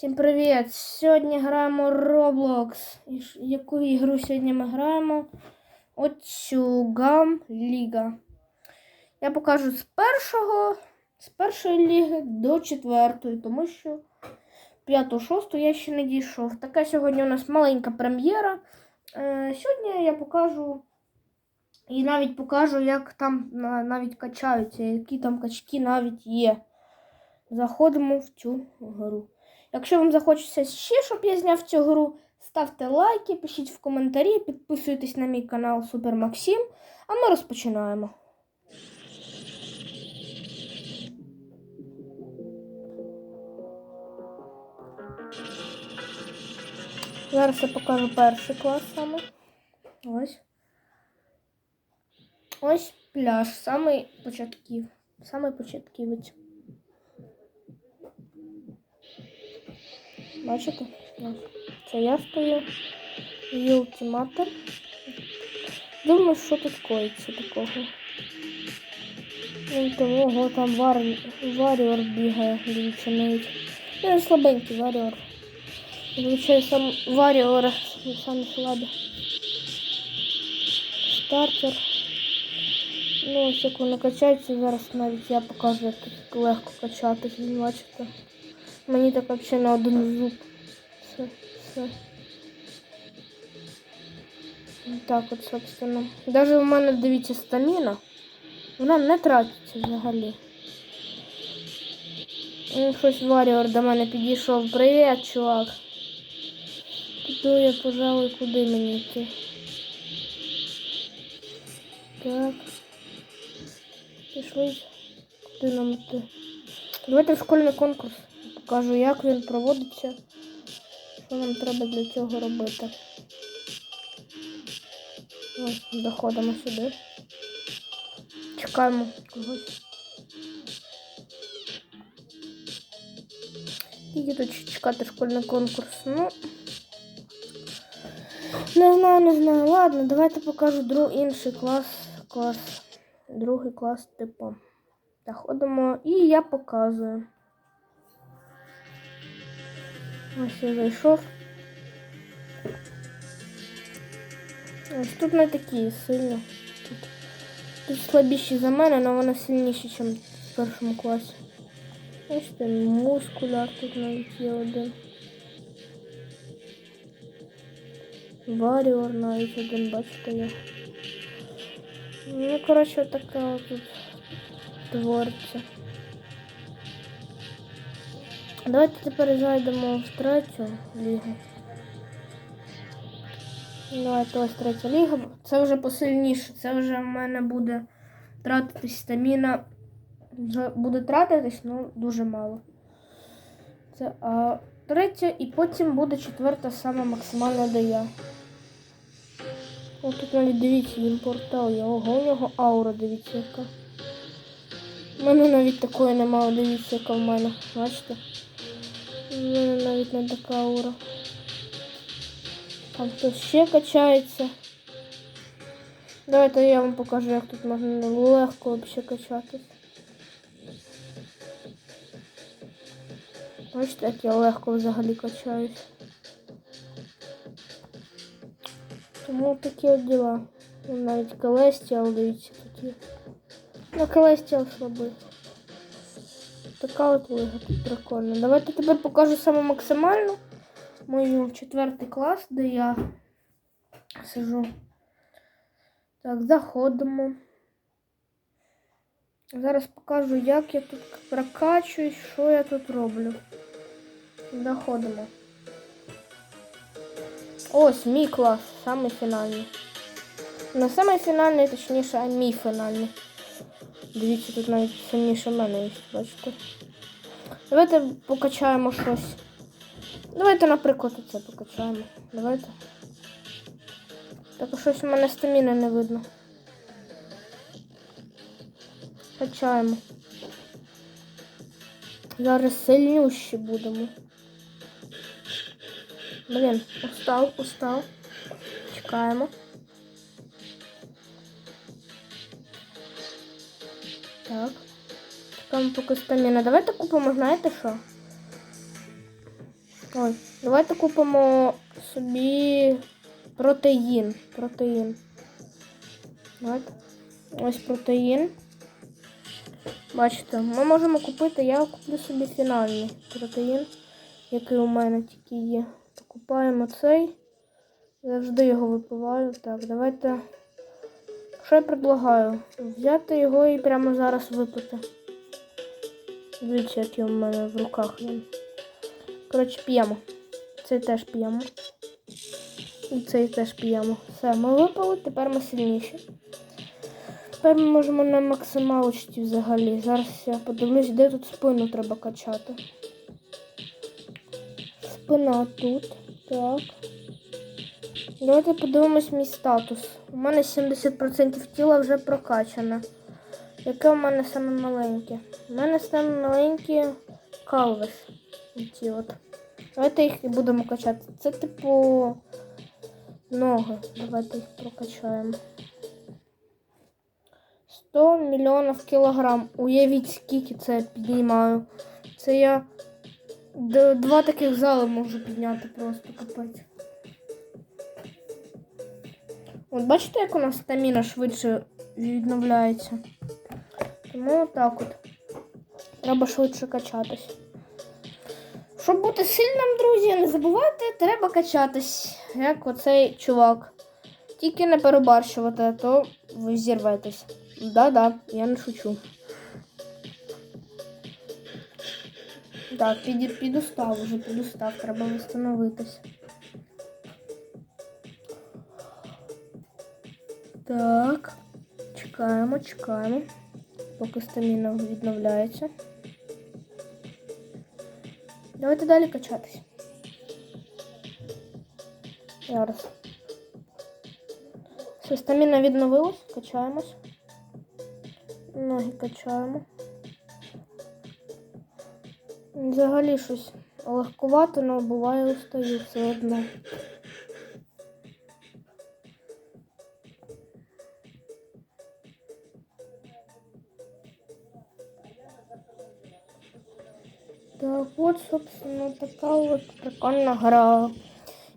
Всім привіт! Сьогодні граємо Roblox. Яку ігру сьогодні ми граємо? Оцю Гам Ліга. Я покажу з першого, з першої ліги до четвертої, тому що п'яту, шосту я ще не дійшов. Така сьогодні у нас маленька прем'єра. Е, сьогодні я покажу і навіть покажу, як там навіть качаються, які там качки навіть є. Заходимо в цю гру. Якщо вам захочеться ще, щоб я зняв цю гру, ставте лайки, пишіть в коментарі, підписуйтесь на мій канал Супер Максим. А ми розпочинаємо. Зараз я покажу перший клас саме. Ось. Ось пляж, самий початків. Самий початківець. Бачите? Це я стою. Є ультиматор. Думаю, що тут коїться такого. Ну, тому ого, там вар... варіор бігає, дивіться навіть. Він слабенький варіор. Звичайно, сам варіор самі слабі. Стартер. Ну, ось як вони качаються, зараз навіть я покажу, як тут легко качатись, бачите. Мені так взагалі на один зуб. Все, все. Так от, собственно. Даже у мене, дивіться, стаміна. Вона не тратиться взагалі. Ну, щось Варіор до мене підійшов. Привіт, чувак. Піду я, пожалуй, куди мені йти. Так. Пішли. Куди нам йти? Давайте в школьний конкурс. Покажу, як він проводиться. Що нам треба для цього робити. Ось, заходимо сюди. Чекаємо когось. Скільки тут чекати школьний конкурс? Ну. Не знаю, не знаю. Ладно, давайте покажу друг, інший клас. Клас. Другий клас, типу. Заходимо і я показую. Ось я зайшов. Ось тут не такі сильні. Тут, тут слабіші за мене, але вони сильніші, ніж в першому класі. Ось там мускуляр тут навіть є один. Варіор навіть один, я. Ну, коротше, така тут твориться. Давайте тепер зайдемо в третю лігу. Давайте ось третя ліга. Це вже посильніше. Це вже в мене буде тратитись стаміна. Буде тратитись, ну дуже мало. Це а, третя і потім буде четверта саме максимальна де я. О, тут навіть дивіться, він портал є. Ого, у нього аура, дивіться яка. У мене навіть такої немає, дивіться, яка в мене. Бачите? Мене навіть не така аура. Там хтось ще качається. Давайте я вам покажу, як тут можна легко взагалі качатись. Бачите, як я легко взагалі качаюсь. Тому такі от діла. Навіть Келестіал, дивіться, є. Ну, Келестіал слабий. Така от тут прикольна. Давайте тепер покажу саме максимальну мою четвертий клас, де я сижу. Так, заходимо. Зараз покажу, як я тут прокачуюсь, що я тут роблю. Заходимо. Ось мій клас, самий фінальний. Не самий фінальний, точніше, а мій фінальний. Дивіться, тут навіть сильніше мене є, бачите. Давайте покачаємо щось. Давайте, наприклад, це покачаємо. Давайте. Так щось у мене стаміни не видно. Качаємо. Зараз сильнющі будемо. Блін, устав, устав. Чекаємо. Так. Чекаємо поки стаміна. Давайте купимо, знаєте що? Ой, давайте купимо собі протеїн. Протеїн. Давайте. Ось протеїн. Бачите, ми можемо купити, я куплю собі фінальний протеїн, який у мене тільки є. То купаємо цей. Завжди його випиваю. Так, давайте. Що я предлагаю? Взяти його і прямо зараз випити. Дивіться, який у мене в руках він. Коротше, п'ємо. Цей теж п'ємо. І цей теж п'ємо. Все, ми випили, тепер ми сильніші. Тепер ми можемо на максималочці взагалі. Зараз я подивлюсь, де тут спину треба качати. Спина тут. Так. Давайте подивимось мій статус. У мене 70% тіла вже прокачане. Яке у мене саме маленьке? У мене саме маленькі калвес. Ці от. Давайте їх і будемо качати. Це типу ноги. Давайте їх прокачаємо. 100 мільйонів кілограм. Уявіть, скільки це я піднімаю. Це я два таких зали можу підняти просто капець. От бачите, як у нас стаміна швидше відновляється. Тому так от. Треба швидше качатись. Щоб бути сильним, друзі, не забувайте, треба качатись, як оцей чувак. Тільки не перебарщувати, а то ви зірветесь. Да-да, я не шучу. Так, піду, підустав уже, підустав, треба встановитись. Так, чекаємо, чекаємо, поки стаміна відновляється. Давайте далі качатись. Зараз. Все, стаміна відновилась, качаємось. Ноги качаємо. Взагалі щось легкувато, але буває устаю все одно. От, собственно, така от прикольна гра.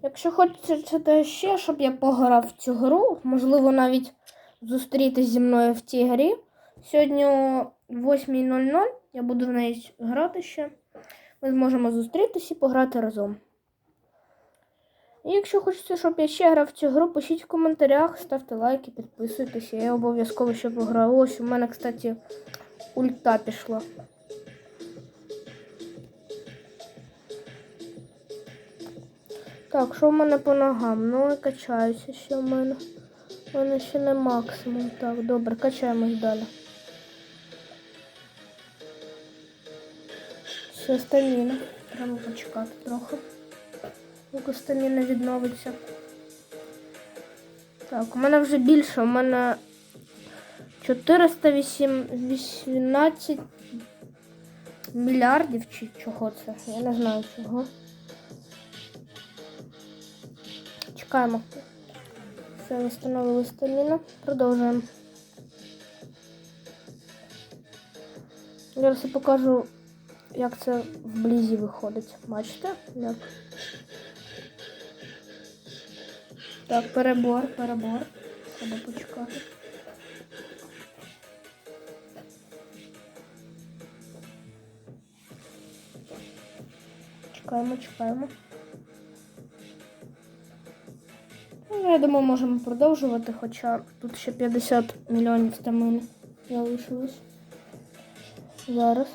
Якщо хочете ще, щоб я пограв в цю гру, можливо, навіть зустрітись зі мною в цій грі. Сьогодні о 8.00 я буду в неї грати ще. Ми зможемо зустрітися і пограти разом. І якщо хочете, щоб я ще грав в цю гру, пишіть в коментарях, ставте лайки, підписуйтесь. Я обов'язково ще пограю. Ось у мене, кстати, ульта пішла. Так, що в мене по ногам? Ну, і качаюся ще в мене. У мене ще не максимум. Так, добре, качаємось далі. Все, стаміна. Треба почекати трохи. Поки стаміна відновиться. Так, у мене вже більше, у мене 418 мільярдів чи чого це? Я не знаю чого. Чекаємо. Все, встановили стаміну. Продовжуємо. Зараз я покажу, як це вблизі виходить. Бачите? Як? Так, перебор, перебор. Треба почекати. Чекаємо, чекаємо. Ну, я думаю, можемо продовжувати, хоча тут ще 50 мільйонів стамини залишилось. Зараз.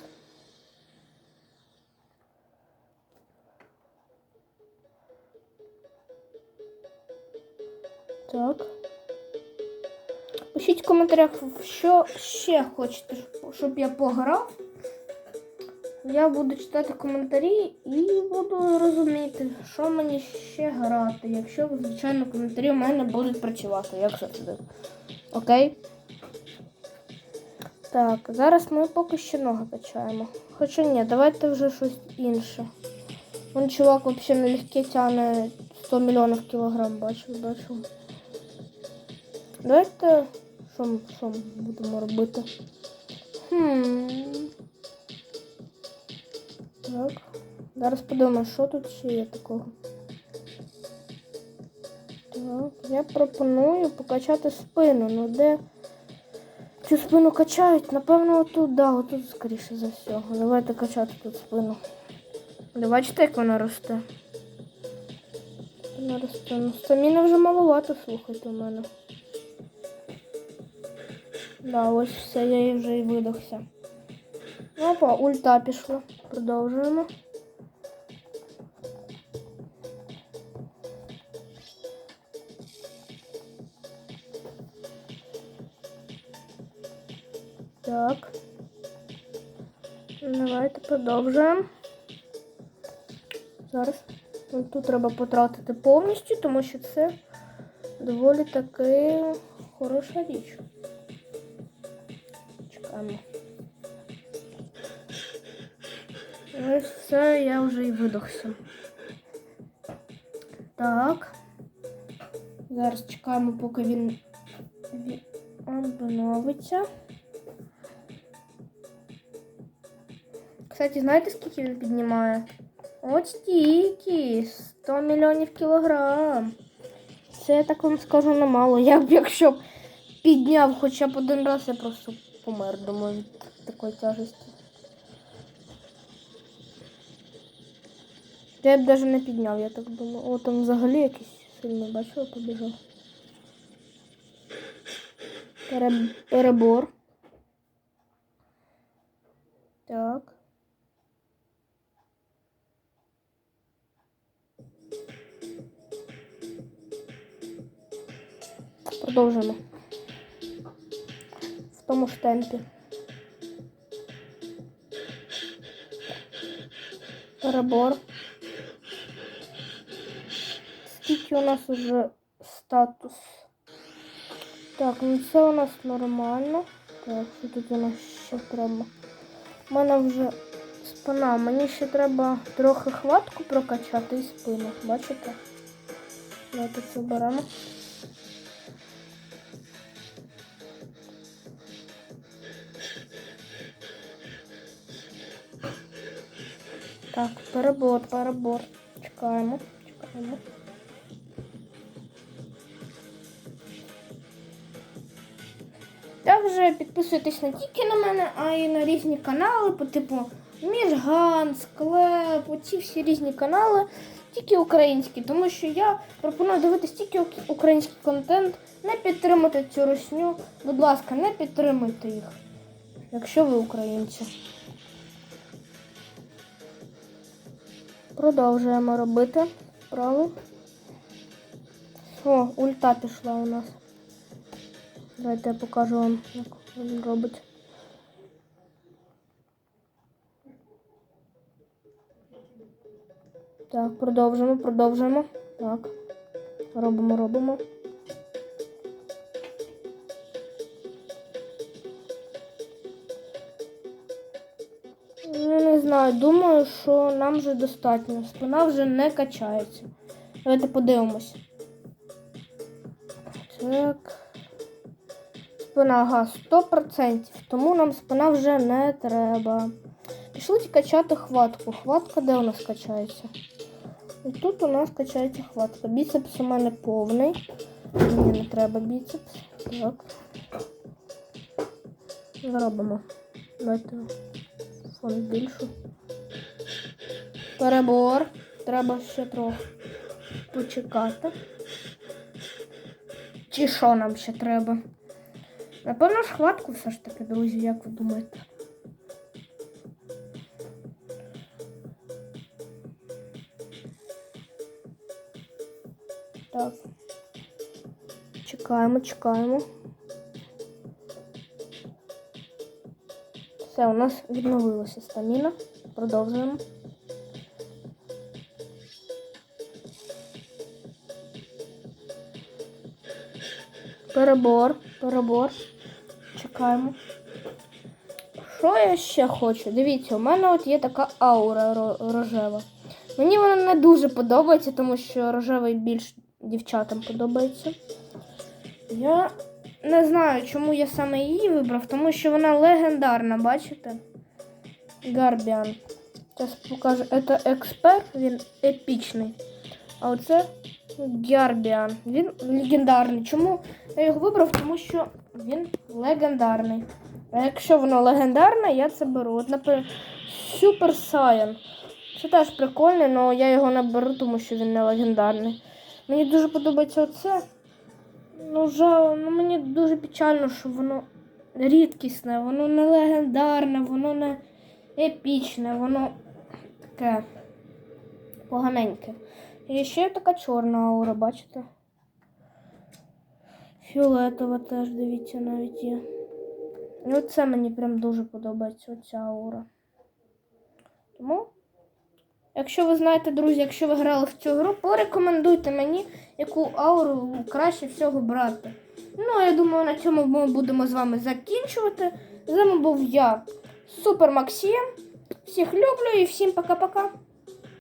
Так. Пишіть в коментарях, що ще хочете, щоб я пограв. Я буду читати коментарі і буду розуміти, що мені ще грати, якщо, звичайно, коментарі у мене будуть працювати, як завжди. Окей? Так, зараз ми поки що ноги качаємо. Хоча ні, давайте вже щось інше. Вон чувак взагалі налегке тягне 100 мільйонів кілограм, бачу, бачу. Давайте що, що будемо робити? Хм. Так, Зараз подумаю, що тут ще є такого. Так, я пропоную покачати спину. Ну де цю спину качають? Напевно, отут, да, отут, скоріше за всього. Давайте качати тут спину. Бачите, як вона росте? Вона росте. Ну, стаміна вже маловато, слухайте у мене. Да, ось все, я вже і видохся. Опа, ульта пішла. Продовжуємо. Так. Давайте продовжуємо. Зараз. Ну, Тут треба потратити повністю, тому що це доволі таки хороша річ. Все, я вже і видохся. Так. Зараз чекаємо, поки він обновиться. Кстати, знаєте, скільки він піднімає? От стільки, 100 мільйонів кілограм. Це я так вам скажу немало. Я б якщо б підняв хоча б один раз, я просто помер, думаю, від такої тяжесті. Я б навіть не підняв, я так думаю. О, там взагалі якийсь сильний бачила, побіжав. Пере... Перебор. Так. Продовжимо. В тому ж темпі. Перебор. Скільки у нас уже статус? Так, ну це у нас нормально. Так, що тут у нас ще треба? У мене вже спина. Мені ще треба трохи хватку прокачати і спину. Бачите? Давайте це беремо. Так, перебор, перебор. Чекаємо, чекаємо. Також підписуйтесь не тільки на мене, а й на різні канали, по типу Міжган, Склеп, оці всі різні канали, тільки українські, тому що я пропоную дивитись тільки український контент, не підтримати цю русню. Будь ласка, не підтримуйте їх, якщо ви українці. Продовжуємо робити справи. О, ульта пішла у нас. Давайте я покажу вам, як він робить. Так, продовжуємо, продовжуємо. Так. Робимо, робимо. Не знаю, думаю, що нам вже достатньо. Спина вже не качається. Давайте подивимось. Так. Спина, ага, 100%. Тому нам спина вже не треба. Пішли качати хватку. Хватка де у нас качається? І тут у нас качається хватка. Біцепс у мене повний. Мені не треба біцепс. Так. Зробимо. Давайте фон більшу. Перебор. Треба ще трохи почекати. Чи що нам ще треба? Напевно ж хватку все ж таки, друзі, як ви думаєте? Так. Чекаємо, чекаємо. Все, у нас відновилася стаміна. Продовжуємо. Перебор, перебор. Чекаємо. Що я ще хочу? Дивіться, у мене от є така аура рожева. Мені вона не дуже подобається, тому що рожевий більш дівчатам подобається. Я не знаю, чому я саме її вибрав, тому що вона легендарна, бачите? Гарбіан. Зараз покажу. Це експерт, він епічний. А оце Гербіан. Він легендарний. Чому я його вибрав? Тому що він легендарний. А якщо воно легендарне, я це беру. От, наприклад, Super Saiyan. Це теж прикольний, але я його не беру, тому що він не легендарний. Мені дуже подобається оце. Ну, жал, ну мені дуже печально, що воно рідкісне, воно не легендарне, воно не епічне, воно таке поганеньке. І ще така чорна аура, бачите? Фіолетова теж, дивіться, навіть є. І оце мені прям дуже подобається, оця аура. Тому, якщо ви знаєте, друзі, якщо ви грали в цю гру, порекомендуйте мені, яку ауру краще всього брати. Ну, я думаю, на цьому ми будемо з вами закінчувати. З вами був я, Супер Максим. Всіх люблю і всім пока-пока.